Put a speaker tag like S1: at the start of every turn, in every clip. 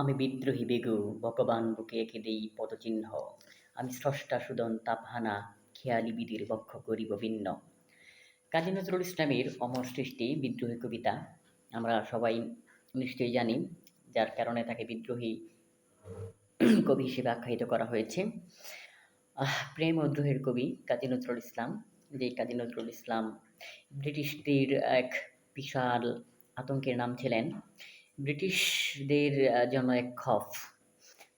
S1: আমি বিদ্রোহী বেগু, ভগবান বুকে এঁকে দেই পদচিহ্ন। আমি স্রষ্টা সুদন তাপহানা, খেয়ালি বিধির বক্ষ করিব ভিন্ন। কাজী নজরুল ইসলামের অমর সৃষ্টি, বিদ্রোহী কবিতা, আমরা সবাই নিশ্চয়ই জানি, যার কারণে তাকে বিদ্রোহী কবি হিসেবে আখ্যায়িত করা হয়েছে। প্রেম ও দ্রোহের কবি কাজী নজরুল ইসলাম, যে কাজী নজরুল ইসলাম ব্রিটিশদের এক বিশাল আতঙ্কের নাম ছিলেন ব্রিটিশদের জন্য এক খফ।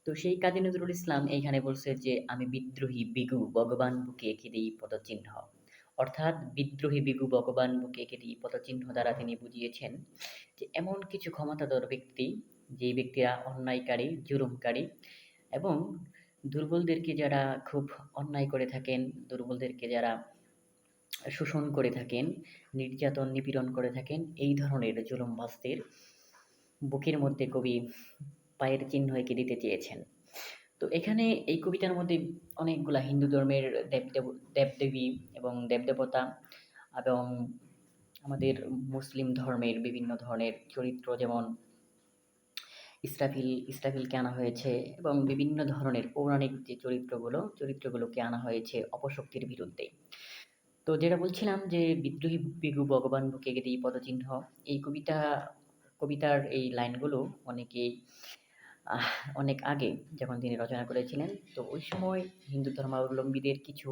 S1: তো সেই কাজী নজরুল ইসলাম এইখানে বলছে যে, আমি বিদ্রোহী বিগু ভগবান বুকে এঁকে দিই পদচিহ্ন। অর্থাৎ বিদ্রোহী বিগু ভগবান বুকে এঁকে দিই পদচিহ্ন দ্বারা তিনি বুঝিয়েছেন যে, এমন কিছু ক্ষমতাধর ব্যক্তি যে ব্যক্তিরা অন্যায়কারী, জুলুমকারী এবং দুর্বলদেরকে যারা খুব অন্যায় করে থাকেন, দুর্বলদেরকে যারা শোষণ করে থাকেন, নির্যাতন নিপীড়ন করে থাকেন, এই ধরনের জুলুমবাজদের বুকের মধ্যে কবি পায়ের চিহ্ন এঁকে দিতে চেয়েছেন? তো এখানে এই কবিতার মধ্যে অনেকগুলা হিন্দু ধর্মের দেবদেব দেবদেবী এবং দেবদেবতা এবং আমাদের মুসলিম ধর্মের বিভিন্ন ধরনের চরিত্র যেমন ইসরাফিল, ইসরাফিলকে আনা হয়েছে এবং বিভিন্ন ধরনের পৌরাণিক যে চরিত্রগুলো, চরিত্রগুলোকে আনা হয়েছে অপশক্তির বিরুদ্ধে। তো যেটা বলছিলাম যে বিদ্রোহী বিগু ভগবান বুকে গেদি পদচিহ্ন, এই কবিতা কবিতার এই লাইনগুলো অনেকেই অনেক আগে যখন তিনি রচনা করেছিলেন, তো ওই সময় হিন্দু ধর্মাবলম্বীদের কিছু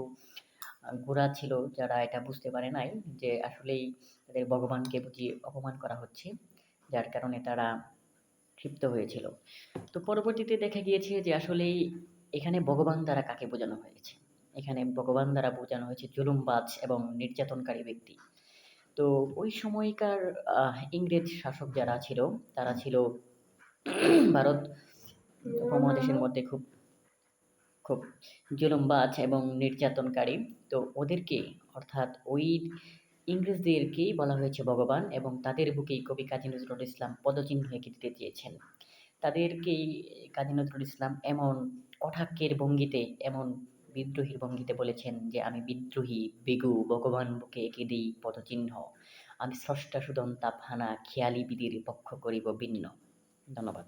S1: গোড়া ছিল যারা এটা বুঝতে পারে নাই যে আসলেই তাদের ভগবানকে বুঝি অপমান করা হচ্ছে, যার কারণে তারা ক্ষিপ্ত হয়েছিল। তো পরবর্তীতে দেখা গিয়েছে যে আসলেই এখানে ভগবান দ্বারা কাকে বোঝানো হয়েছে? এখানে ভগবান দ্বারা বোঝানো হয়েছে জুলুমবাজ এবং নির্যাতনকারী ব্যক্তি। তো ওই সময়কার ইংরেজ শাসক যারা ছিল, তারা ছিল ভারত উপমহাদেশের মধ্যে খুব খুব জুলুমবাজ এবং নির্যাতনকারী। তো ওদেরকে, অর্থাৎ ওই ইংরেজদেরকেই বলা হয়েছে ভগবান এবং তাদের বুকেই কবি কাজী নজরুল ইসলাম পদচিহ্ন এঁকে দিতে চেয়েছেন। তাদেরকেই কাজী নজরুল ইসলাম এমন কটাক্ষের ভঙ্গিতে, এমন বিদ্রোহীর ভঙ্গিতে বলেছেন যে, আমি বিদ্রোহী, বেগু, ভগবান বুকে এঁকে দিই পদচিহ্ন। আমি স্রষ্টা সুদন্তা ফানা খেয়ালি বিধির পক্ষ করিব ভিন্ন। ধন্যবাদ।